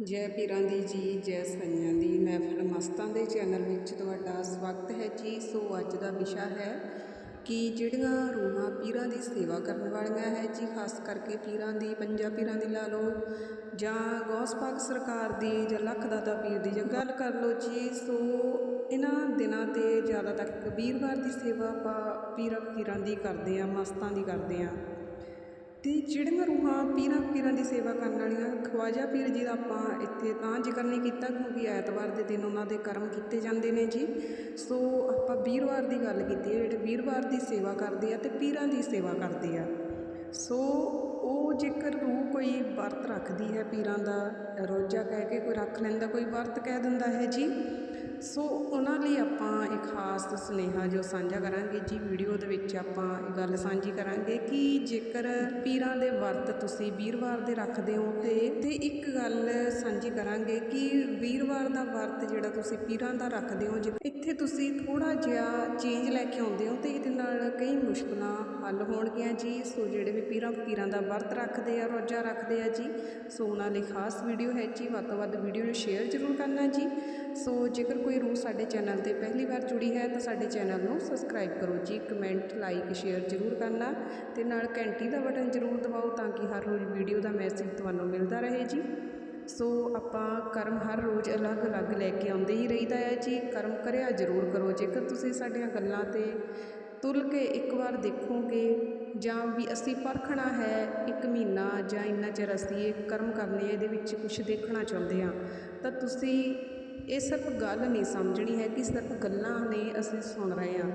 ਜੈ ਪੀਰਾਂ ਦੀ ਜੀ, ਜੈ ਸਈਆਂ ਦੀ। ਮਹਿਫਲ ਮਸਤਾਂ ਦੇ ਚੈਨਲ ਵਿੱਚ ਤੁਹਾਡਾ ਸਵਾਗਤ ਹੈ ਜੀ। ਸੋ ਅੱਜ ਦਾ ਵਿਸ਼ਾ ਹੈ ਕਿ ਜਿਹੜੀਆਂ ਰੂਹਾਂ ਪੀਰਾਂ ਦੀ ਸੇਵਾ ਕਰਨ ਵਾਲੀਆਂ ਹੈ ਜੀ, ਖਾਸ ਕਰਕੇ ਪੀਰਾਂ ਦੀ, ਪੰਜਾਂ ਪੀਰਾਂ ਦੀ ਲਾ ਲਓ, ਜਾਂ ਗੌਸ ਪਾਕ ਸਰਕਾਰ ਦੀ ਜਾਂ ਲੱਖ ਦਾਤਾ ਪੀਰ ਦੀ, ਜਾਂ ਗੱਲ ਕਰ ਲਓ ਜੀ। ਸੋ ਇਹਨਾਂ ਦਿਨਾਂ ਤੇ ਜ਼ਿਆਦਾ ਤੱਕ ਵੀਰਵਾਰ ਦੀ ਸੇਵਾ ਆਪਾਂ ਪੀਰਾਂ ਪੀਰਾਂ ਦੀ ਕਰਦੇ ਆ ਮਸਤਾਂ ਦੀ ਕਰਦੇ ਆ ਅਤੇ ਜਿਹੜੀਆਂ ਰੂਹਾਂ ਪੀਰਾਂ ਫਕੀਰਾਂ ਦੀ ਸੇਵਾ ਕਰਨ ਵਾਲੀਆਂ ਖਵਾਜਾ ਪੀਰ ਜੀ ਦਾ ਆਪਾਂ ਇੱਥੇ ਤਾਂ ਜ਼ਿਕਰ ਨਹੀਂ ਕੀਤਾ, ਕਿਉਂਕਿ ਐਤਵਾਰ ਦੇ ਦਿਨ ਉਹਨਾਂ ਦੇ ਕਰਮ ਕੀਤੇ ਜਾਂਦੇ ਨੇ ਜੀ। ਸੋ ਆਪਾਂ ਵੀਰਵਾਰ ਦੀ ਗੱਲ ਕੀਤੀ ਹੈ, ਜਿਹੜੇ ਵੀਰਵਾਰ ਦੀ ਸੇਵਾ ਕਰਦੇ ਆ ਅਤੇ ਪੀਰਾਂ ਦੀ ਸੇਵਾ ਕਰਦੇ ਆ। ਸੋ ਉਹ ਜੇਕਰ ਰੂਹ ਕੋਈ ਵਰਤ ਰੱਖਦੀ ਹੈ ਪੀਰਾਂ ਦਾ, ਰੋਜ਼ਾ ਕਹਿ ਕੇ ਕੋਈ ਰੱਖ ਲੈਂਦਾ, ਕੋਈ ਵਰਤ ਕਹਿ ਦਿੰਦਾ ਹੈ ਜੀ ਸੋ ਉਹਨਾਂ ਲਈ ਆਪਾਂ ਇੱਕ ਖਾਸ ਸੁਨੇਹਾ ਜੋ ਸਾਂਝਾ ਕਰਾਂਗੇ, ਜੀ ਵੀਡੀਓ ਦੇ ਵਿੱਚ ਆਪਾਂ ਇਹ ਗੱਲ ਸਾਂਝੀ ਕਰਾਂਗੇ ਕਿ ਜੇਕਰ ਪੀਰਾਂ ਦੇ ਵਰਤ ਤੁਸੀਂ ਵੀਰਵਾਰ ਦੇ ਰੱਖਦੇ ਹੋ ਤੇ ਤੇ ਇੱਕ ਗੱਲ ਸਾਂਝੀ ਕਰਾਂਗੇ ਕਿ ਵੀਰਵਾਰ ਦਾ ਵਰਤ ਜਿਹੜਾ ਤੁਸੀਂ ਪੀਰਾਂ ਦਾ ਰੱਖਦੇ ਹੋ ਜੇ ਇੱਥੇ ਤੁਸੀਂ ਥੋੜਾ ਜਿਹਾ ਚੇਂਜ ਲੈ ਕੇ ਆਉਂਦੇ ਹੋ ਤੇ ਇਹਦੇ ਨਾਲ ਕਈ ਮੁਸ਼ਕਲਾਂ ਹੱਲ ਹੋਣਗੀਆਂ ਜੀ। ਸੋ ਜਿਹੜੇ ਵੀ ਪੀਰਾਂ ਪੀਰਾਂ ਦਾ ਵਰਤ ਰੱਖਦੇ ਆ, ਰੋਜ਼ਾ ਰੱਖਦੇ ਆ ਜੀ, ਸੋ ਉਹਨਾਂ ਲਈ ਖਾਸ ਵੀਡੀਓ ਹੈ ਜੀ। ਵੱਧ ਤੋਂ ਵੱਧ ਵੀਡੀਓ ਨੂੰ ਸ਼ੇਅਰ ਜ਼ਰੂਰ ਕਰਨਾ ਜੀ। ਸੋ ਜੇਕਰ ਕੋਈ ਰੂਹ ਸਾਡੇ ਚੈਨਲ ਤੇ ਪਹਿਲੀ ਵਾਰ ਜੁੜੀ ਹੈ ਤਾਂ ਸਾਡੇ ਚੈਨਲ ਨੂੰ ਸਬਸਕ੍ਰਾਈਬ ਕਰੋ ਜੀ ਕਮੈਂਟ ਲਾਈਕ ਸ਼ੇਅਰ ਜ਼ਰੂਰ ਕਰਨਾ ਤੇ ਨਾਲ ਘੰਟੀ ਦਾ ਬਟਨ ਜ਼ਰੂਰ ਦਬਾਓ ਤਾਂ ਕਿ ਹਰ ਰੋਜ਼ ਵੀਡੀਓ ਦਾ ਮੈਸੇਜ ਤੁਹਾਨੂੰ ਮਿਲਦਾ ਰਹੇ ਜੀ। ਸੋ ਆਪਾਂ ਕਰਮ ਹਰ ਰੋਜ਼ ਅਲੱਗ-ਅਲੱਗ ਲੈ ਕੇ ਆਉਂਦੇ ਹੀ ਰਹੀਦਾ ਹੈ ਜੀ। ਕਰਮ ਕਰਿਆ ਜ਼ਰੂਰ ਕਰੋ, ਜੇਕਰ ਤੁਸੀਂ ਸਾਡੀਆਂ ਗੱਲਾਂ ਤੇ ਤੁਲ ਕੇ ਇੱਕ ਵਾਰ ਦੇਖੋਗੇ ਜਾਂ ਵੀ ਅਸੀਂ ਪਰਖਣਾ ਹੈ ਇੱਕ ਮਹੀਨਾ ਜਾਂ ਇੰਨਾ ਚਿਰ ਅਸੀਂ ਇਹ ਕਰਮ ਕਰਨੇ ਆ, ਇਹਦੇ ਵਿੱਚ ਕੁਝ ਦੇਖਣਾ ਚਾਹੁੰਦੇ ਹਾਂ, ਤਾਂ ਤੁਸੀਂ ਇਹ ਸਿਰਫ ਗੱਲ ਨਹੀਂ ਸਮਝਣੀ ਹੈ ਕਿ ਸਿਰਫ ਗੱਲਾਂ ਨੇ ਅਸੀਂ ਸੁਣ ਰਹੇ ਹਾਂ।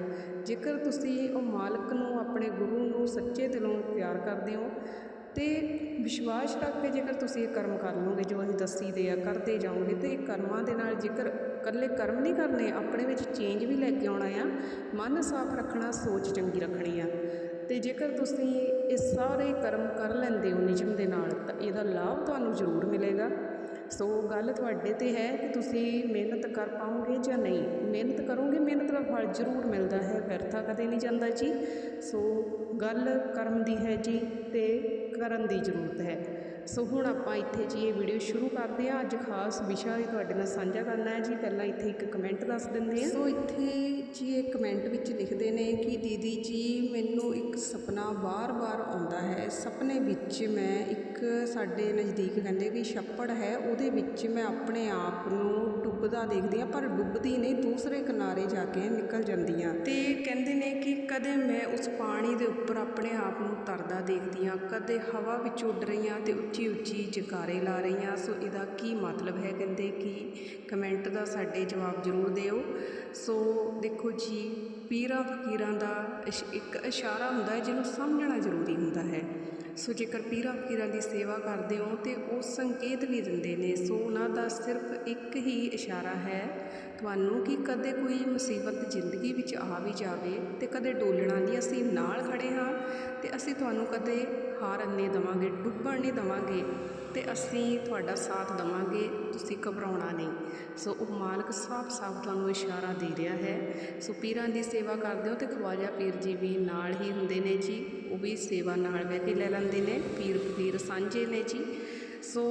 ਜੇਕਰ ਤੁਸੀਂ ਉਹ ਮਾਲਕ ਨੂੰ, ਆਪਣੇ ਗੁਰੂ ਨੂੰ ਸੱਚੇ ਦਿਲੋਂ ਪਿਆਰ ਕਰਦੇ ਹੋ, ਤੇ ਵਿਸ਼ਵਾਸ ਰੱਖ ਕੇ ਜੇਕਰ ਤੁਸੀਂ ਇਹ ਕਰਮ ਕਰ ਲਓਗੇ, ਜੋ ਅਸੀਂ ਦੱਸੀ ਦੇ ਆ, ਕਰਦੇ ਜਾਓਗੇ, ਤੇ ਇਹ ਕਰਮਾਂ ਦੇ ਨਾਲ ਜੇਕਰ ਇਕੱਲੇ ਕਰਮ ਨਹੀਂ ਕਰਨੇ, ਆਪਣੇ ਵਿੱਚ ਚੇਂਜ ਵੀ ਲੈ ਕੇ ਆਉਣਾ ਆ, ਮਨ ਸਾਫ਼ ਰੱਖਣਾ, ਸੋਚ ਚੰਗੀ ਰੱਖਣੀ ਆ। ਤੇ ਜੇਕਰ ਤੁਸੀਂ ਇਹ ਸਾਰੇ ਕਰਮ ਕਰ ਲੈਂਦੇ ਹੋ ਨਿਯਮ ਦੇ ਨਾਲ, ਤਾਂ ਇਹਦਾ ਲਾਭ ਤੁਹਾਨੂੰ ਜ਼ਰੂਰ ਮਿਲੇਗਾ। ਸੋ ਗੱਲ ਤੁਹਾਡੇ ਤੇ ਹੈ ਕਿ ਤੁਸੀਂ ਮਿਹਨਤ ਕਰ ਪਾਓਗੇ ਜਾਂ ਨਹੀਂ? ਮਿਹਨਤ ਕਰੋਗੇ, ਮਿਹਨਤ ਦਾ ਫਲ ਜ਼ਰੂਰ ਮਿਲਦਾ ਹੈ, ਵਿਅਰਥਾ ਕਦੇ ਨਹੀਂ ਜਾਂਦਾ ਜੀ। ਸੋ ਗੱਲ ਕਰਮ ਦੀ ਹੈ ਜੀ ਤੇ ਕਰਨ ਦੀ ਜ਼ਰੂਰਤ ਹੈ। ਸੋ ਹੁਣ ਆਪਾਂ ਇੱਥੇ ਜੀ ਇਹ ਵੀਡੀਓ ਸ਼ੁਰੂ ਕਰਦੇ ਹਾਂ। ਅੱਜ ਖਾਸ ਵਿਸ਼ਾ ਹੀ ਤੁਹਾਡੇ ਨਾਲ ਸਾਂਝਾ ਕਰਨਾ ਹੈ ਜੀ। ਪਹਿਲਾਂ ਇੱਥੇ ਇੱਕ ਕਮੈਂਟ ਦੱਸ ਦਿੰਦੇ ਆ ਸੋ ਇੱਥੇ ਜੀ ਇਹ ਕਮੈਂਟ ਵਿੱਚ ਲਿਖਦੇ ਨੇ ਕਿ ਦੀਦੀ ਜੀ, ਮੈਨੂੰ ਇੱਕ ਸੁਪਨਾ ਬਾਰ-ਬਾਰ ਆਉਂਦਾ ਹੈ। ਸੁਪਨੇ ਵਿੱਚ ਮੈਂ ਇੱਕ ਸਾਡੇ ਨਜ਼ਦੀਕ ਕਹਿੰਦੇ ਕਿ ਛੱਪੜ ਹੈ, ਉਹਦੇ ਵਿੱਚ ਮੈਂ ਆਪਣੇ ਆਪ ਨੂੰ ਡੁੱਬਦਾ ਦੇਖਦੀ ਹਾਂ, ਪਰ ਡੁੱਬਦੀ ਨਹੀਂ, ਦੂਸਰੇ ਕਿਨਾਰੇ ਜਾ ਕੇ ਨਿਕਲ ਜਾਂਦੀ ਹਾਂ। ਤੇ ਕਹਿੰਦੇ ਨੇ ਕਿ ਕਦੇ ਮੈਂ ਉਸ ਪਾਣੀ ਦੇ ਉੱਪਰ ਆਪਣੇ ਆਪ ਨੂੰ ਤਰਦਾ ਦੇਖਦੀ ਹਾਂ, ਕਦੇ ਹਵਾ ਵਿੱਚ ਉੱਡ ਰਹੀ ਹਾਂ ਤੇ ਉੱਚੀ ਉੱਚੀ ਜਕਾਰੇ ਲਾ ਰਹੀ ਹਾਂ ਸੋ ਇਹਦਾ ਕੀ ਮਤਲਬ ਹੈ? ਕਹਿੰਦੇ ਕਿ ਕਮੈਂਟ ਦਾ ਸਾਡੇ ਜਵਾਬ ਜ਼ਰੂਰ ਦਿਓ। ਸੋ ਦੇਖੋ ਜੀ, ਪੀਰਾਂ ਫਕੀਰਾਂ ਦਾ ਇਸ਼- ਇੱਕ ਇਸ਼ਾਰਾ ਹੁੰਦਾ ਹੈ ਜਿਹਨੂੰ ਸਮਝਣਾ ਜ਼ਰੂਰੀ ਹੁੰਦਾ ਹੈ। ਸੋ ਜੇਕਰ ਪੀਰਾਂ ਫਕੀਰਾਂ ਦੀ ਸੇਵਾ ਕਰਦੇ ਹੋ ਤੇ ਉਹ ਸੰਕੇਤ ਵੀ ਦਿੰਦੇ ਨੇ। ਸੋ ਉਹਨਾਂ ਦਾ ਸਿਰਫ ਇੱਕ ਹੀ ਇਸ਼ਾਰਾ ਹੈ, ਤੁਹਾਨੂੰ ਕਿ ਕਦੇ ਕੋਈ ਮੁਸੀਬਤ ਜ਼ਿੰਦਗੀ ਵਿੱਚ ਆ ਵੀ ਜਾਵੇ ਤੇ ਕਦੇ ਡੋਲਣਾ ਨਹੀਂ, ਅਸੀਂ ਨਾਲ ਖੜੇ ਹਾਂ। ਅਸੀਂ ਤੁਹਾਨੂੰ ਕਦੇ ਹਾਰਨ ਨਹੀਂ ਦੇਵਾਂਗੇ, ਡੁੱਬਣ ਨਹੀਂ ਦੇਵਾਂਗੇ ਅਤੇ ਅਸੀਂ ਤੁਹਾਡਾ ਸਾਥ ਦੇਵਾਂਗੇ, ਤੁਸੀਂ ਘਬਰਾਉਣਾ ਨਹੀਂ। ਸੋ ਉਹ ਮਾਲਕ ਸਾਫ਼-ਸਾਫ਼ ਤੁਹਾਨੂੰ ਇਸ਼ਾਰਾ ਦੇ ਰਿਹਾ ਹੈ। ਸੋ ਪੀਰਾਂ ਦੀ ਸੇਵਾ ਕਰਦੇ ਹੋ ਅਤੇ ਖਵਾਜਾ ਪੀਰ ਜੀ ਵੀ ਨਾਲ ਹੀ ਹੁੰਦੇ ਨੇ ਜੀ, ਉਹ ਵੀ ਸੇਵਾ ਨਾਲ ਬਹਿ ਕੇ ਲੈ ਲੈਂਦੇ ਨੇ ਪੀਰ ਪੀਰ ਸਾਂਝੇ ਨੇ ਜੀ। ਸੋ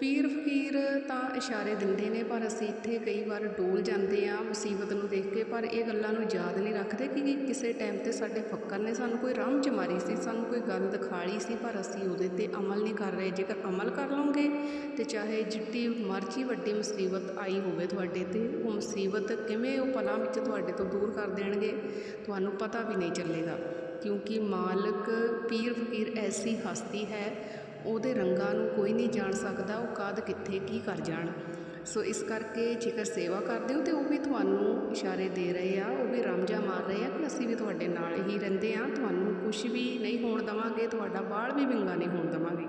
ਪੀਰ ਫਕੀਰ ਤਾਂ ਇਸ਼ਾਰੇ ਦਿੰਦੇ ਨੇ, ਪਰ ਅਸੀਂ ਇੱਥੇ ਕਈ ਵਾਰ ਡੋਲ ਜਾਂਦੇ ਆ ਮੁਸੀਬਤ ਨੂੰ ਦੇਖ ਕੇ, ਪਰ ਇਹ ਗੱਲਾਂ ਨੂੰ ਯਾਦ ਨਹੀਂ ਰੱਖਦੇ ਕਿ ਕਿਸੇ ਟਾਈਮ ਤੇ ਸਾਡੇ ਫੱਕਰ ਨੇ ਸਾਨੂੰ ਕੋਈ ਰਾਮ ਮਾਰੀ ਸੀ, ਸਾਨੂੰ ਕੋਈ ਗੱਲ ਦਿਖਾ ਲਈ ਸੀ, ਪਰ ਅਸੀਂ ਉਹਦੇ ਤੇ ਅਮਲ ਨਹੀਂ ਕਰ ਰਹੇ। ਜੇਕਰ ਅਮਲ ਕਰ ਲਓਗੇ ਤੇ ਚਾਹੇ ਜਿੱਡੀ ਮਰਜ਼ੀ ਵੱਡੀ ਮੁਸੀਬਤ ਆਈ ਹੋਵੇ ਤੁਹਾਡੇ ਤੇ, ਉਹ ਮੁਸੀਬਤ ਕਿਵੇਂ ਉਹ ਪਲਾਂ ਵਿੱਚ ਤੁਹਾਡੇ ਤੋਂ ਦੂਰ ਕਰ ਦੇਣਗੇ, ਤੁਹਾਨੂੰ ਪਤਾ ਵੀ ਨਹੀਂ ਚੱਲੇਗਾ। ਕਿਉਂਕਿ ਮਾਲਕ, ਪੀਰ ਫਕੀਰ ਐਸੀ ਹਸਤੀ ਹੈ ਉਹਦੇ ਰੰਗਾਂ ਨੂੰ ਕੋਈ ਨਹੀਂ ਜਾਣ ਸਕਦਾ, ਉਹ ਕਦ ਕਿੱਥੇ ਕੀ ਕਰ ਜਾਣ। ਸੋ ਇਸ ਕਰਕੇ ਜੇਕਰ ਸੇਵਾ ਕਰਦੇ ਹੋ ਤੇ ਉਹ ਵੀ ਤੁਹਾਨੂੰ ਇਸ਼ਾਰੇ ਦੇ ਰਹੇ ਆ, ਉਹ ਵੀ ਰਾਮਜਾ ਮਾਰ ਰਹੇ ਆ ਕਿ ਅਸੀਂ ਵੀ ਤੁਹਾਡੇ ਨਾਲ ਹੀ ਰਹਿੰਦੇ ਆ ਤੁਹਾਨੂੰ ਕੁਝ ਵੀ ਨਹੀਂ ਹੋਣ ਦਵਾਂਗੇ, ਤੁਹਾਡਾ ਬਾਲ ਵੀ ਵਿੰਗਾ ਨਹੀਂ ਹੋਣ ਦਵਾਂਗੇ।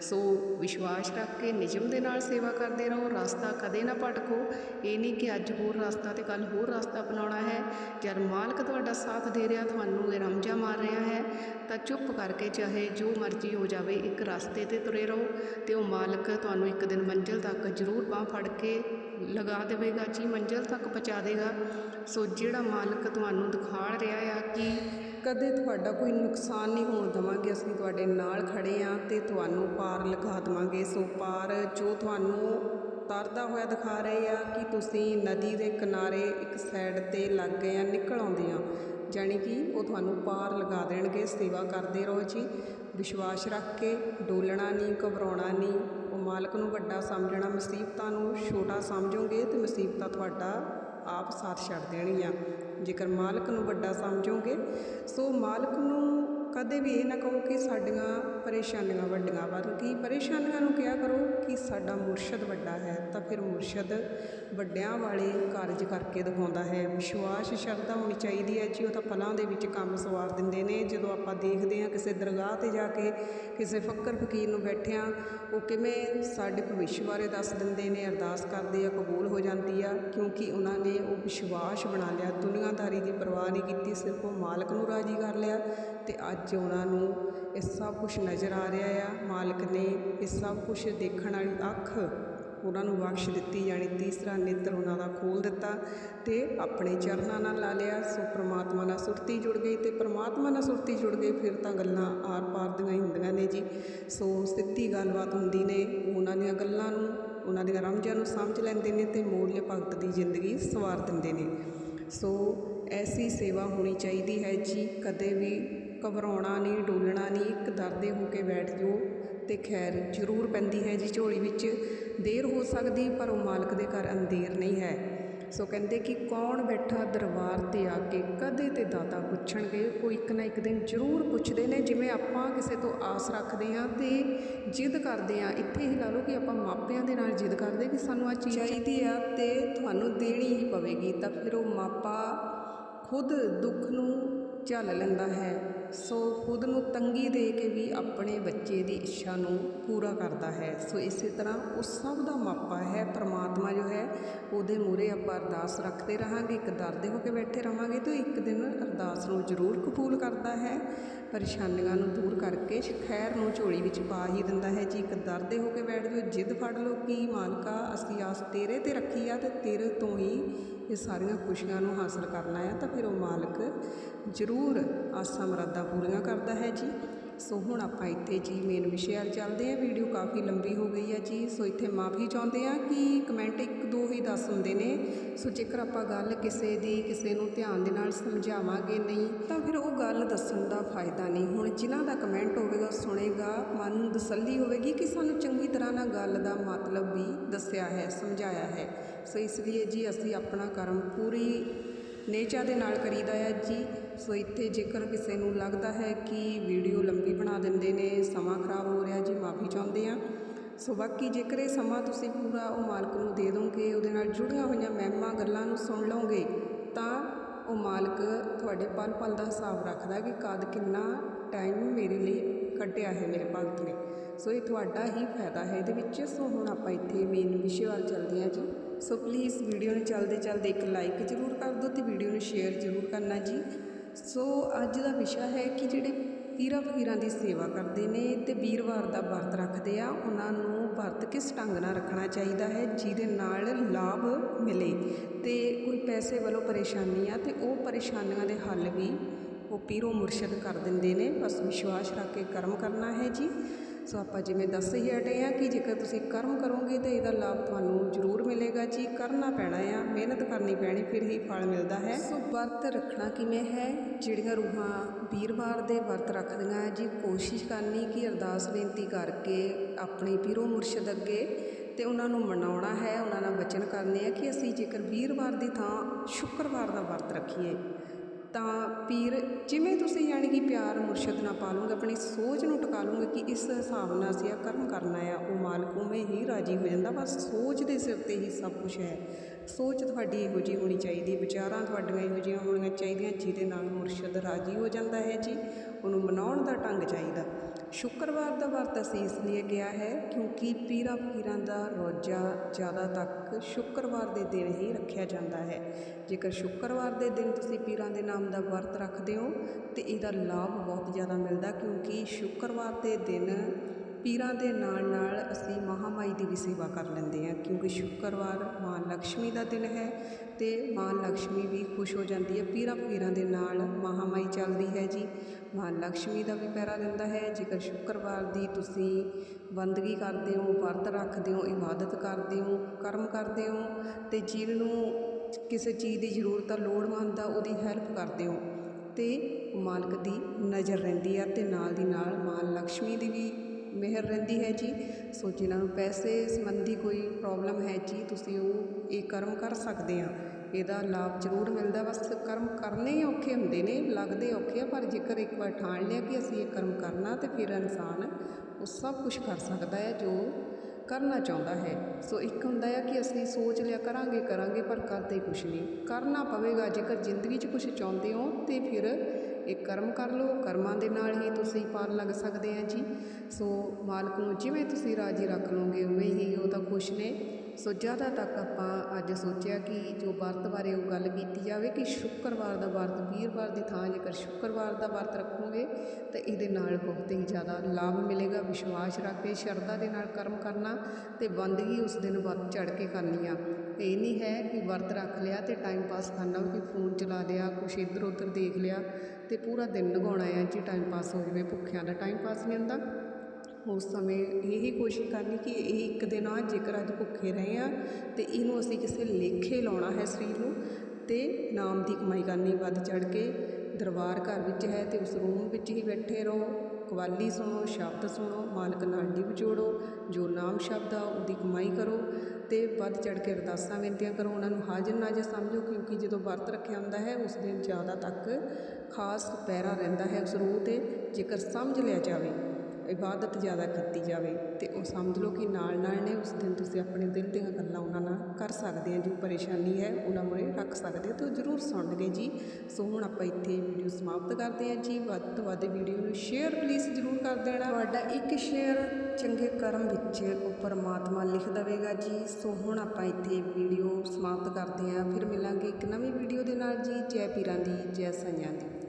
ਸੋ ਵਿਸ਼ਵਾਸ ਰੱਖ ਕੇ ਨਿਯਮ ਦੇ ਨਾਲ ਸੇਵਾ ਕਰਦੇ ਰਹੋ, ਰਸਤਾ ਕਦੇ ਨਾ ਭਟਕੋ। ਇਹ ਨਹੀਂ ਕਿ ਅੱਜ ਹੋਰ ਰਸਤਾ ਤੇ ਕੱਲ ਹੋਰ ਰਸਤਾ ਅਪਣਾਉਣਾ ਹੈ। ਜਦ ਮਾਲਕ ਤੁਹਾਡਾ ਸਾਥ ਦੇ ਰਿਹਾ, ਤੁਹਾਨੂੰ ਇਹ ਰਮਜਾ ਮਾਰ ਰਿਹਾ ਹੈ, ਤਾਂ ਚੁੱਪ ਕਰਕੇ ਚਾਹੇ ਜੋ ਮਰਜ਼ੀ ਹੋ ਜਾਵੇ, ਇੱਕ ਰਸਤੇ ਤੇ ਤੁਰੇ ਰਹੋ ਤੇ ਉਹ ਮਾਲਕ ਤੁਹਾਨੂੰ ਇੱਕ ਦਿਨ ਮੰਜ਼ਿਲ ਤੱਕ ਜ਼ਰੂਰ ਬਾਹ ਫੜ ਕੇ ਲਗਾ ਦੇਵੇਗਾ, ਜੀ ਮੰਜ਼ਿਲ ਤੱਕ ਪਹੁੰਚਾ ਦੇਗਾ। ਸੋ ਜਿਹੜਾ ਮਾਲਕ ਤੁਹਾਨੂੰ ਦਿਖਾ ਰਿਹਾ ਆ ਕਿ ਕਦੇ ਤੁਹਾਡਾ ਕੋਈ ਨੁਕਸਾਨ ਨਹੀਂ ਹੋਣ ਦੇਵਾਂਗੇ, ਅਸੀਂ ਤੁਹਾਡੇ ਨਾਲ ਖੜੇ ਆ ਤੇ ਤੁਹਾਨੂੰ ਪਾਰ ਲਗਾ ਦੇਵਾਂਗੇ। ਸੋ ਪਾਰ ਜੋ ਤੁਹਾਨੂੰ ਤਰਦਾ ਹੋਇਆ ਦਿਖਾ ਰਹੇ ਆ ਕਿ ਤੁਸੀਂ ਨਦੀ ਦੇ ਕਿਨਾਰੇ ਇੱਕ ਸਾਈਡ ਤੇ ਲੱਗ ਗਏ ਆ, ਨਿਕਲ ਆਉਂਦੇ ਆ। ਜਾਣੀ ਕਿ ਉਹ ਤੁਹਾਨੂੰ ਪਾਰ ਲਗਾ ਦੇਣਗੇ, ਸੇਵਾ ਕਰਦੇ ਰਹੋ ਜੀ। ਵਿਸ਼ਵਾਸ ਰੱਖ ਕੇ ਡੋਲਣਾ ਨਹੀਂ, ਘਬਰਾਉਣਾ ਨਹੀਂ। ਉਹ ਮਾਲਕ ਨੂੰ ਵੱਡਾ ਸਮਝਣਾ, ਮੁਸੀਬਤਾਂ ਨੂੰ ਛੋਟਾ ਸਮਝੋਗੇ ਤੇ ਮੁਸੀਬਤਾਂ ਤੁਹਾਡਾ ਆਪ ਸਾਥ ਛੱਡ ਦੇਣਗੀਆਂ ਜੇਕਰ ਮਾਲਕ ਨੂੰ ਵੱਡਾ ਸਮਝੋਗੇ, ਸੋ ਮਾਲਕ ਨੂੰ ਕਦੇ ਵੀ ਇਹ ਨਾ ਕਹੋ ਕਿ ਸਾਡੀਆਂ ਪਰੇਸ਼ਾਨੀਆਂ ਵੱਡੀਆਂ ਬਲਕਿ ਪਰੇਸ਼ਾਨੀਆਂ ਨੂੰ ਕਿਹਾ ਕਰੋ ਕਿ ਸਾਡਾ ਮੁਰਸ਼ਦ ਵੱਡਾ ਹੈ ਤਾਂ ਫਿਰ ਮੁਰਸ਼ਦ ਵੱਡਿਆਂ ਵਾਲੇ ਕਾਰਜ ਕਰਕੇ ਦਿਖਾਉਂਦਾ ਹੈ। ਵਿਸ਼ਵਾਸ ਸ਼ਰਧਾ ਹੋਣੀ ਚਾਹੀਦੀ ਹੈ ਜੀ, ਉਹ ਤਾਂ ਪਲਾਂ ਦੇ ਵਿੱਚ ਕੰਮ ਸਵਾਰ ਦਿੰਦੇ ਨੇ। ਜਦੋਂ ਆਪਾਂ ਦੇਖਦੇ ਹਾਂ ਕਿਸੇ ਦਰਗਾਹ ਤੇ ਜਾ ਕੇ ਕਿਸੇ ਫੱਕਰ ਫਕੀਰ ਨੂੰ ਬੈਠਿਆਂ ਉਹ ਕਿਵੇਂ ਸਾਡੇ ਭਵਿੱਖ ਬਾਰੇ ਦੱਸ ਦਿੰਦੇ ਨੇ, ਅਰਦਾਸ ਕਰਦੇ ਆ, ਕਬੂਲ ਹੋ ਜਾਂਦੀ ਆ, ਕਿਉਂਕਿ ਉਹਨਾਂ ਨੇ ਉਹ ਵਿਸ਼ਵਾਸ ਬਣਾ ਲਿਆ। ਦੁਨੀਆਦਾਰੀ ਦੀ ਪਰਵਾਹ ਨਹੀਂ ਕੀਤੀ, ਸਿਰਫ ਉਹ ਮਾਲਕ ਨੂੰ ਰਾਜੀ ਕਰ ਲਿਆ ਤੇ ਅੱਜ ਉਹਨਾਂ ਨੂੰ ਇਹ ਸਭ ਕੁਝ ਨਜ਼ਰ ਆ ਰਿਹਾ ਆ। ਮਾਲਕ ਨੇ ਇਹ ਸਭ ਕੁਝ ਦੇਖਣ ਵਾਲੀ ਅੱਖ ਉਹਨਾਂ ਨੂੰ ਬਖਸ਼ ਦਿੱਤੀ ਜਾਣੀ ਤੀਸਰਾ ਨੇਤਰ ਉਹਨਾਂ ਦਾ ਖੋਲ ਦਿੱਤਾ ਤੇ ਆਪਣੇ ਚਰਨਾਂ ਨਾਲ ਲਾ ਲਿਆ। ਸੋ ਪ੍ਰਮਾਤਮਾ ਨਾਲ ਸੁਰਤੀ ਜੁੜ ਗਈ ਤੇ ਪ੍ਰਮਾਤਮਾ ਨਾਲ ਸੁਰਤੀ ਜੁੜ ਗਈ ਫਿਰ ਤਾਂ ਗੱਲਾਂ ਆਰ ਪਾਰ ਦੀਆਂ ਹੀ ਹੁੰਦੀਆਂ ਨੇ ਜੀ। ਸੋ ਸਿੱਧੀ ਗੱਲਬਾਤ ਹੁੰਦੀ ਨੇ, ਉਹਨਾਂ ਦੀਆਂ ਗੱਲਾਂ ਨੂੰ, ਉਹਨਾਂ ਦੀਆਂ ਰਮਜਾਂ ਨੂੰ ਸਮਝ ਲੈਂਦੇ ਨੇ ਤੇ ਮੋੜਲੇ ਭਗਤ ਦੀ ਜ਼ਿੰਦਗੀ ਸਵਾਰ ਦਿੰਦੇ ਨੇ। ਸੋ ਐਸੀ ਸੇਵਾ ਹੋਣੀ ਚਾਹੀਦੀ ਹੈ ਜੀ, ਕਦੇ ਵੀ ਘਬਰਾਉਣਾ ਨਹੀਂ, ਡੋਲਣਾ ਨਹੀਂ, ਇੱਕ ਦਰਦੇ ਹੋ ਕੇ ਬੈਠ ਜਾਓ ਅਤੇ ਖੈਰ ਜ਼ਰੂਰ ਪੈਂਦੀ ਹੈ ਜੀ ਝੋਲੀ ਵਿੱਚ। ਦੇਰ ਹੋ ਸਕਦੀ, ਪਰ ਉਹ ਮਾਲਕ ਦੇ ਘਰ ਅੰਧੇਰ ਨਹੀਂ ਹੈ। ਸੋ ਕਹਿੰਦੇ ਕਿ ਕੌਣ ਬੈਠਾ ਦਰਬਾਰ ਤੇ ਆ ਕੇ ਕਦੇ ਤੇ ਦਾਤਾ ਪੁੱਛਣਗੇ ਉਹ ਇੱਕ ਨਾ ਇੱਕ ਦਿਨ ਜ਼ਰੂਰ ਪੁੱਛਦੇ ਨੇ, ਜਿਵੇਂ ਆਪਾਂ ਕਿਸੇ ਤੋਂ ਆਸ ਰੱਖਦੇ ਹਾਂ ਤੇ ਜਿੱਦ ਕਰਦੇ ਹਾਂ। ਇੱਥੇ ਹੀ ਲਾ ਲਓ ਕਿ ਆਪਾਂ ਮਾਪਿਆਂ ਦੇ ਨਾਲ ਜਿੱਦ ਕਰਦੇ ਕਿ ਸਾਨੂੰ ਆ ਚੀਜ਼ ਚਾਹੀਦੀ ਆ ਤੇ ਤੁਹਾਨੂੰ ਦੇਣੀ ਹੀ ਪਵੇਗੀ, ਤਾਂ ਫਿਰ ਉਹ ਮਾਪਾ ਖੁਦ ਦੁੱਖ ਨੂੰ ਝੱਲ ਲੈਂਦਾ ਹੈ। ਸੋ ਖੁਦ ਨੂੰ ਤੰਗੀ ਦੇ ਕੇ ਵੀ ਆਪਣੇ ਬੱਚੇ ਦੀ ਇੱਛਾ ਨੂੰ ਪੂਰਾ ਕਰਦਾ ਹੈ। ਸੋ ਇਸੇ ਤਰ੍ਹਾਂ ਉਹ ਸਭ ਦਾ ਮਾਪਾ ਹੈ, ਪ੍ਰਮਾਤਮਾ ਜੋ ਹੈ, ਉਹਦੇ ਮੂਹਰੇ ਆਪਾਂ ਅਰਦਾਸ ਰੱਖਦੇ ਰਹਾਂਗੇ, ਇੱਕ ਦਰਦੇ ਹੋ ਕੇ ਬੈਠੇ ਰਹਾਂਗੇ ਤਾਂ ਇੱਕ ਦਿਨ ਅਰਦਾਸ ਨੂੰ ਜ਼ਰੂਰ ਕਬੂਲ ਕਰਦਾ ਹੈ। ਪਰੇਸ਼ਾਨੀਆਂ ਨੂੰ ਦੂਰ ਕਰਕੇ ਖੈਰ ਨੂੰ ਝੋਲੀ ਵਿੱਚ ਪਾ ਹੀ ਦਿੰਦਾ ਹੈ ਜੀ। ਇੱਕ ਦਰਦੇ ਹੋ ਕੇ ਬੈਠ ਜਾਓ, ਜਿੱਦ ਫੜ ਲਓ ਕਿ ਮਾਲਕਾ ਅਸੀਂ ਆਸ ਤੇਰੇ ਤੇ ਰੱਖੀ ਆ ਤੇ ਤੇਰੇ ਤੋਂ ਹੀ ਇਹ ਸਾਰੀਆਂ ਖੁਸ਼ੀਆਂ ਨੂੰ ਹਾਸਲ ਕਰਨਾ ਹੈ, ਤਾਂ ਫਿਰ ਉਹ ਮਾਲਕ ਜ਼ਰੂਰ ਆਸਾਂ ਮੁਰਾਦਾਂ ਪੂਰੀਆਂ ਕਰਦਾ ਹੈ ਜੀ। ਸੋ ਹੁਣ ਆਪਾਂ ਇੱਥੇ ਜੀ ਮੇਨ ਵਿਸ਼ੇ ਵੱਲ ਚੱਲਦੇ ਹਾਂ। ਵੀਡੀਓ ਕਾਫੀ ਲੰਬੀ ਹੋ ਗਈ ਹੈ ਜੀ, ਸੋ ਇੱਥੇ ਮਾਫੀ ਚਾਹੁੰਦੇ ਆ ਕਿ ਕਮੈਂਟ ਦੋ ਹੀ ਦੱਸ ਹੁੰਦੇ ਨੇ। ਸੋ ਜੇਕਰ ਆਪਾਂ ਗੱਲ ਕਿਸੇ ਦੀ, ਕਿਸੇ ਨੂੰ ਧਿਆਨ ਦੇ ਨਾਲ ਸਮਝਾਵਾਂਗੇ ਨਹੀਂ, ਤਾਂ ਫਿਰ ਉਹ ਗੱਲ ਦੱਸਣ ਦਾ ਫਾਇਦਾ ਨਹੀਂ। ਹੁਣ ਜਿਨ੍ਹਾਂ ਦਾ ਕਮੈਂਟ ਹੋਵੇਗਾ ਸੁਣੇਗਾ, ਮਨ ਨੂੰ ਤਸੱਲੀ ਹੋਵੇਗੀ ਕਿ ਸਾਨੂੰ ਚੰਗੀ ਤਰ੍ਹਾਂ ਨਾਲ ਗੱਲ ਦਾ ਮਤਲਬ ਵੀ ਦੱਸਿਆ ਹੈ, ਸਮਝਾਇਆ ਹੈ। ਸੋ ਇਸ ਲਈ ਜੀ ਅਸੀਂ ਆਪਣਾ ਕਰਮ ਪੂਰੀ ਨੇਚਾ ਦੇ ਨਾਲ ਕਰੀਦਾ ਹੈ ਜੀ। ਸੋ ਇੱਥੇ ਜੇਕਰ ਕਿਸੇ ਨੂੰ ਲੱਗਦਾ ਹੈ ਕਿ ਵੀਡੀਓ ਲੰਬੀ ਬਣਾ ਦਿੰਦੇ ਨੇ, ਸਮਾਂ ਖਰਾਬ ਹੋ ਰਿਹਾ ਜੀ ਸੋ ਬਾਕੀ ਜੇਕਰ ਇਹ ਸਮਾਂ ਤੁਸੀਂ ਪੂਰਾ ਉਹ ਮਾਲਕ ਨੂੰ ਦੇ ਦੋਗੇ, ਉਹਦੇ ਨਾਲ ਜੁੜੀਆਂ ਹੋਈਆਂ ਮਹਿਮਾਂ ਗੱਲਾਂ ਨੂੰ ਸੁਣ ਲਓਗੇ, ਤਾਂ ਉਹ ਮਾਲਕ ਤੁਹਾਡੇ ਪਲ ਪਲ ਦਾ ਹਿਸਾਬ ਰੱਖਦਾ ਕਿ ਕਦ ਕਿੰਨਾ ਟਾਈਮ ਮੇਰੇ ਲਈ ਕੱਢਿਆ ਹੈ ਮੇਰੇ ਭਗਤ ਨੇ। ਸੋ ਇਹ ਤੁਹਾਡਾ ਹੀ ਫਾਇਦਾ ਹੈ ਇਹਦੇ ਵਿੱਚ। ਸੋ ਹੁਣ ਆਪਾਂ ਇੱਥੇ ਮੇਨ ਵਿਸ਼ੇ ਵੱਲ ਚੱਲਦੇ ਹਾਂ ਜੀ। ਸੋ ਪਲੀਜ਼ ਵੀਡੀਓ ਨੂੰ ਚੱਲਦੇ ਚੱਲਦੇ ਇੱਕ ਲਾਈਕ ਜ਼ਰੂਰ ਕਰ ਦਿਓ ਤੇ ਵੀਡੀਓ ਨੂੰ ਸ਼ੇਅਰ ਜ਼ਰੂਰ ਕਰਨਾ ਜੀ। ਸੋ ਅੱਜ ਦਾ ਵਿਸ਼ਾ ਹੈ ਕਿ ਜਿਹੜੇ ਪੀਰਾਂ ਫਕੀਰਾਂ ਦੀ ਸੇਵਾ ਕਰਦੇ ਨੇ ਅਤੇ ਵੀਰਵਾਰ ਦਾ ਵਰਤ ਰੱਖਦੇ ਆ। ਉਹਨਾਂ ਨੂੰ ਵਰਤ ਕਿਸ ਢੰਗ ਨਾਲ ਰੱਖਣਾ ਚਾਹੀਦਾ ਹੈ? ਜਿਹਦੇ ਨਾਲ ਲਾਭ ਮਿਲੇ। ਅਤੇ ਕੋਈ ਪੈਸੇ ਵੱਲੋਂ ਪਰੇਸ਼ਾਨੀ ਆ ਅਤੇ ਉਹ ਪਰੇਸ਼ਾਨੀਆਂ ਦੇ ਹੱਲ ਵੀ ਉਹ ਪੀਰੋ ਮੁਰਸ਼ਦ ਕਰ ਦਿੰਦੇ ਨੇ। ਬਸ ਵਿਸ਼ਵਾਸ ਰੱਖ ਕੇ ਕਰਮ ਕਰਨਾ ਹੈ ਜੀ। ਸੋ ਆਪਾਂ ਜਿਵੇਂ ਦੱਸ ਹੀ ਹਟੇ ਆ ਕਿ ਜੇਕਰ ਤੁਸੀਂ ਕਰਮ ਕਰੋਗੇ ਤਾਂ ਇਹਦਾ ਲਾਭ ਤੁਹਾਨੂੰ ਜ਼ਰੂਰ ਮਿਲੇਗਾ। ਜੀ ਕਰਨਾ ਪੈਣਾ ਆ, ਮਿਹਨਤ ਕਰਨੀ ਪੈਣੀ, ਫਿਰ ਹੀ ਫਲ ਮਿਲਦਾ ਹੈ। ਸੋ ਵਰਤ ਰੱਖਣਾ ਕਿਵੇਂ ਹੈ? ਜਿਹੜੀਆਂ ਰੂਹਾਂ ਵੀਰਵਾਰ ਦੇ ਵਰਤ ਰੱਖਦੀਆਂ, ਜੀ ਕੋਸ਼ਿਸ਼ ਕਰਨੀ ਕਿ ਅਰਦਾਸ ਬੇਨਤੀ ਕਰਕੇ ਆਪਣੀ ਪੀਰੋ ਮੁਰਸ਼ਦ ਅੱਗੇ ਤੇ ਉਹਨਾਂ ਨੂੰ ਮਨਾਉਣਾ ਹੈ, ਉਹਨਾਂ ਨਾਲ ਵਚਨ ਕਰਨੇ ਆ ਕਿ ਅਸੀਂ ਜੇਕਰ ਵੀਰਵਾਰ ਦੀ ਥਾਂ ਸ਼ੁੱਕਰਵਾਰ ਦਾ ਵਰਤ ਰੱਖੀਏ। ਤਾਂ ਪੀਰ, ਜਿਵੇਂ ਤੁਸੀਂ ਯਾਨੀ ਕਿ ਪਿਆਰ ਮੁਰਸ਼ਦ ਨਾਲ ਪਾ ਲਓਗੇ, ਆਪਣੀ ਸੋਚ ਨੂੰ ਟਿਕਾ ਲਓਗੇ ਕਿ ਇਸ ਹਿਸਾਬ ਨਾਲ ਅਸੀਂ ਇਹ ਕਰਮ ਕਰਨਾ ਆ, ਉਹ ਮਾਲਕ ਉਵੇਂ ਹੀ ਰਾਜੀ ਹੋ ਜਾਂਦਾ, ਬਸ ਸੋਚ ਦੇ ਸਿਰ ਤੇ ਹੀ ਸਭ ਕੁਝ ਹੈ। ਸੋਚ ਤੁਹਾਡੀ ਇਹੋ ਜਿਹੀ ਹੋਣੀ ਚਾਹੀਦੀ, ਵਿਚਾਰਾਂ ਤੁਹਾਡੀਆਂ ਇਹੋ ਜਿਹੀਆਂ ਹੋਣੀਆਂ ਚਾਹੀਦੀਆਂ, ਜਿਹਦੇ ਨਾਲ ਮੁਰਸ਼ਦ ਰਾਜੀ ਹੋ ਜਾਂਦਾ ਹੈ ਜੀ, ਉਹਨੂੰ ਮਨਾਉਣ ਦਾ ਢੰਗ ਚਾਹੀਦਾ। ਸ਼ੁੱਕਰਵਾਰ ਦਾ ਵਰਤ ਅਸੀਂ ਇਸ ਲਈ ਕਿਹਾ ਹੈ ਕਿਉਂਕਿ ਪੀਰਾਂ ਫਕੀਰਾਂ ਦਾ ਰੋਜ਼ਾ ਜ਼ਿਆਦਾ ਤੱਕ ਸ਼ੁੱਕਰਵਾਰ ਦੇ ਦਿਨ ਹੀ ਰੱਖਿਆ ਜਾਂਦਾ ਹੈ। ਜੇਕਰ ਸ਼ੁੱਕਰਵਾਰ ਦੇ ਦਿਨ ਤੁਸੀਂ ਪੀਰਾਂ ਦੇ ਨਾਮ ਦਾ ਵਰਤ ਰੱਖਦੇ ਹੋ ਤਾਂ ਇਹਦਾ ਲਾਭ ਬਹੁਤ ਜ਼ਿਆਦਾ ਮਿਲਦਾ ਕਿਉਂਕਿ ਸ਼ੁੱਕਰਵਾਰ ਦੇ ਦਿਨ ਪੀਰਾਂ ਦੇ ਨਾਲ ਨਾਲ ਅਸੀਂ ਮਹਾਮਾਈ ਦੀ ਵੀ ਸੇਵਾ ਕਰ ਲੈਂਦੇ ਹਾਂ, ਕਿਉਂਕਿ ਸ਼ੁੱਕਰਵਾਰ ਮਾਂ ਲਕਸ਼ਮੀ ਦਾ ਦਿਨ ਹੈ ਅਤੇ ਮਾਂ ਲਕਸ਼ਮੀ ਵੀ ਖੁਸ਼ ਹੋ ਜਾਂਦੀ ਹੈ। ਪੀਰਾਂ ਪੀਰਾਂ ਦੇ ਨਾਲ ਮਹਾਮਾਈ ਚੱਲਦੀ ਹੈ ਜੀ। ਮਾਂ ਲਕਸ਼ਮੀ ਦਾ ਵੀ ਪਹਿਰਾ ਦਿੰਦਾ ਹੈ। ਜੇਕਰ ਸ਼ੁੱਕਰਵਾਰ ਦੀ ਤੁਸੀਂ ਬੰਦਗੀ ਕਰਦੇ ਹੋ, ਵਰਤ ਰੱਖਦੇ ਹੋ, ਇਬਾਦਤ ਕਰਦੇ ਹੋ, ਕਰਮ ਕਰਦੇ ਹੋ ਅਤੇ ਜਿਹਨੂੰ ਕਿਸੇ ਚੀਜ਼ ਦੀ ਜ਼ਰੂਰਤ ਆ ਲੋੜਵੰਦ ਆ, ਉਹਦੀ ਹੈਲਪ ਕਰਦੇ ਹੋ ਅਤੇ ਮਾਲਕ ਦੀ ਨਜ਼ਰ ਰਹਿੰਦੀ ਆ ਅਤੇ ਨਾਲ ਦੀ ਨਾਲ ਮਾਂ ਲਕਸ਼ਮੀ ਦੀ ਵੀ ਮਿਹਰ ਰਹਿੰਦੀ ਹੈ ਜੀ। ਸੋ ਜਿਨ੍ਹਾਂ ਨੂੰ ਪੈਸੇ ਸੰਬੰਧੀ ਕੋਈ ਪ੍ਰੋਬਲਮ ਹੈ ਜੀ, ਤੁਸੀਂ ਉਹ ਇਹ ਕਰਮ ਕਰ ਸਕਦੇ ਆ। ਇਹਦਾ ਲਾਭ ਜ਼ਰੂਰ ਮਿਲਦਾ। ਬਸ ਕਰਮ ਕਰਨੇ ਹੀ ਔਖੇ ਹੁੰਦੇ ਨੇ, ਲੱਗਦੇ ਔਖੇ ਆ, ਪਰ ਜੇਕਰ ਇੱਕ ਵਾਰ ਠਾਣ ਲਿਆ ਕਿ ਅਸੀਂ ਇਹ ਕਰਮ ਕਰਨਾ ਤੇ ਫਿਰ ਇਨਸਾਨ ਉਹ ਸਭ ਕੁਝ ਕਰ ਸਕਦਾ ਹੈ ਜੋ ਕਰਨਾ ਚਾਹੁੰਦਾ ਹੈ। ਸੋ ਇੱਕ ਹੁੰਦਾ ਹੈ ਕਿ ਅਸੀਂ ਸੋਚ ਲਿਆ ਕਰਾਂਗੇ ਕਰਾਂਗੇ, ਪਰ ਕਰਦੇ ਕੁਛ ਨਹੀਂ। ਕਰਨਾ ਪਵੇਗਾ। ਜੇਕਰ ਜ਼ਿੰਦਗੀ 'ਚ ਕੁਝ ਚਾਹੁੰਦੇ ਹੋ ਤੇ ਫਿਰ ਇਹ ਕਰਮ ਕਰ ਲਓ, ਕਰਮਾਂ ਦੇ ਨਾਲ ਹੀ ਤੁਸੀਂ ਪਾਰ ਲੱਗ ਸਕਦੇ ਆ ਜੀ। ਸੋ ਮਾਲਕ ਨੂੰ ਜਿਵੇਂ ਤੁਸੀਂ ਰਾਜੀ ਰੱਖ ਲਓਗੇ, ਉਵੇਂ ਹੀ ਉਹ ਤਾਂ ਖੁਸ਼ ਨੇ। ਸੋ ਜ਼ਿਆਦਾ ਤੱਕ ਆਪਾਂ ਅੱਜ ਸੋਚਿਆ ਕਿ ਜੋ ਵਰਤ ਬਾਰੇ ਉਹ ਗੱਲ ਕੀਤੀ ਜਾਵੇ ਕਿ ਸ਼ੁੱਕਰਵਾਰ ਦਾ ਵਰਤ ਵੀਰਵਾਰ ਦੀ ਥਾਂ ਜੇਕਰ ਸ਼ੁੱਕਰਵਾਰ ਦਾ ਵਰਤ ਰੱਖੋਗੇ ਤਾਂ ਇਹਦੇ ਨਾਲ ਬਹੁਤ ਹੀ ਜ਼ਿਆਦਾ ਲਾਭ ਮਿਲੇਗਾ, ਵਿਸ਼ਵਾਸ ਰੱਖ ਕੇ, ਸ਼ਰਧਾ ਦੇ ਨਾਲ ਕਰਮ ਕਰਨਾ ਤੇ ਬੰਦਗੀ ਉਸ ਦਿਨ ਵੱਧ ਚੜ ਕੇ ਕਰਨੀ ਆ। ਇਹ ਨਹੀਂ ਹੈ ਕਿ ਵਰਤ ਰੱਖ ਲਿਆ ਤੇ ਟਾਈਮ ਪਾਸ ਕਰਨਾ ਕਿ ਫੋਨ ਚਲਾ ਲਿਆ ਕੁਛ ਇੱਧਰ ਉੱਧਰ ਦੇਖ ਲਿਆ ਤੇ ਪੂਰਾ ਦਿਨ ਲਗਾਉਣਾ ਹੈ ਜੀ ਟਾਈਮ ਪਾਸ ਹੋ ਜਾਵੇ, ਭੁੱਖਿਆਂ ਦਾ ਟਾਈਮ ਪਾਸ ਨਹੀਂ ਹੁੰਦਾ। ਉਸ ਸਮੇਂ ਇਹੀ ਕੋਸ਼ਿਸ਼ ਕਰਨੀ ਕਿ ਇਹ ਇੱਕ ਦਿਨ ਆ ਜੇਕਰ ਅੱਜ ਭੁੱਖੇ ਰਹੇ ਹਾਂ ਅਤੇ ਇਹਨੂੰ ਅਸੀਂ ਕਿਸੇ ਲੇਖੇ ਲਾਉਣਾ ਹੈ ਸਰੀਰ ਨੂੰ ਅਤੇ ਨਾਮ ਦੀ ਕਮਾਈ ਕਰਨੀ ਵੱਧ ਚੜ੍ਹ ਕੇ ਦਰਬਾਰ ਘਰ ਵਿੱਚ ਹੈ ਅਤੇ ਉਸ ਰੂਮ ਵਿੱਚ ਹੀ ਬੈਠੇ ਰਹੋ ਕਵਾਲੀ ਸੁਣੋ, ਸ਼ਬਦ ਸੁਣੋ, ਮਾਲਕ ਨਾਲ ਲਿਵ ਜੋੜੋ, ਜੋ ਨਾਮ ਸ਼ਬਦ ਆ ਉਹਦੀ ਕਮਾਈ ਕਰੋ ਅਤੇ ਵੱਧ ਚੜ ਕੇ ਅਰਦਾਸਾਂ ਬੇਨਤੀਆਂ ਕਰੋ, ਉਹਨਾਂ ਨੂੰ ਹਾਜ਼ਰ ਨਾਜ਼ਰ ਸਮਝੋ, ਕਿਉਂਕਿ ਜਦੋਂ ਵਰਤ ਰੱਖਿਆ ਹੁੰਦਾ ਹੈ, ਉਸ ਦਿਨ ਜ਼ਿਆਦਾ ਤੱਕ ਖਾਸ ਪੈਰਾ ਰਹਿੰਦਾ ਹੈ ਉਸ ਰੂਹ ਤੇ, ਜੇਕਰ ਸਮਝ ਲਿਆ ਜਾਵੇ। ਇਬਾਦਤ ਜ਼ਿਆਦਾ ਕੀਤੀ ਜਾਵੇ ਅਤੇ ਉਹ ਸਮਝ ਲਓ ਕਿ ਨਾਲ ਨਾਲ ਨੇ ਉਸ ਦਿਨ ਤੁਸੀਂ ਆਪਣੇ ਦਿਲ ਦੀਆਂ ਗੱਲਾਂ ਉਹਨਾਂ ਨਾਲ ਕਰ ਸਕਦੇ ਆ ਜੋ ਪਰੇਸ਼ਾਨੀ ਹੈ ਉਹਨਾਂ ਮੁਰੇ ਰੱਖ ਸਕਦੇ ਹੋ ਉਹ ਜ਼ਰੂਰ ਸੁਣਨਗੇ ਜੀ। ਸੋ ਹੁਣ ਆਪਾਂ ਇੱਥੇ ਵੀਡੀਓ ਸਮਾਪਤ ਕਰਦੇ ਹਾਂ ਜੀ। ਵੱਧ ਤੋਂ ਵੱਧ ਵੀਡੀਓ ਨੂੰ ਸ਼ੇਅਰ ਪਲੀਜ਼ ਜ਼ਰੂਰ ਕਰ ਦੇਣਾ। ਤੁਹਾਡਾ ਇੱਕ ਸ਼ੇਅਰ ਚੰਗੇ ਕਰਮ ਵਿੱਚ ਉਹ ਪਰਮਾਤਮਾ ਲਿਖ ਦੇਵੇਗਾ ਜੀ। ਸੋ ਹੁਣ ਆਪਾਂ ਇੱਥੇ ਵੀਡੀਓ ਸਮਾਪਤ ਕਰਦੇ ਹਾਂ। ਫਿਰ ਮਿਲਾਂਗੇ ਇੱਕ ਨਵੀਂ ਵੀਡੀਓ ਦੇ ਨਾਲ ਜੀ। ਜੈ ਪੀਰਾਂ ਦੀ ਜੈ ਸਾਈਆਂ ਦੀ।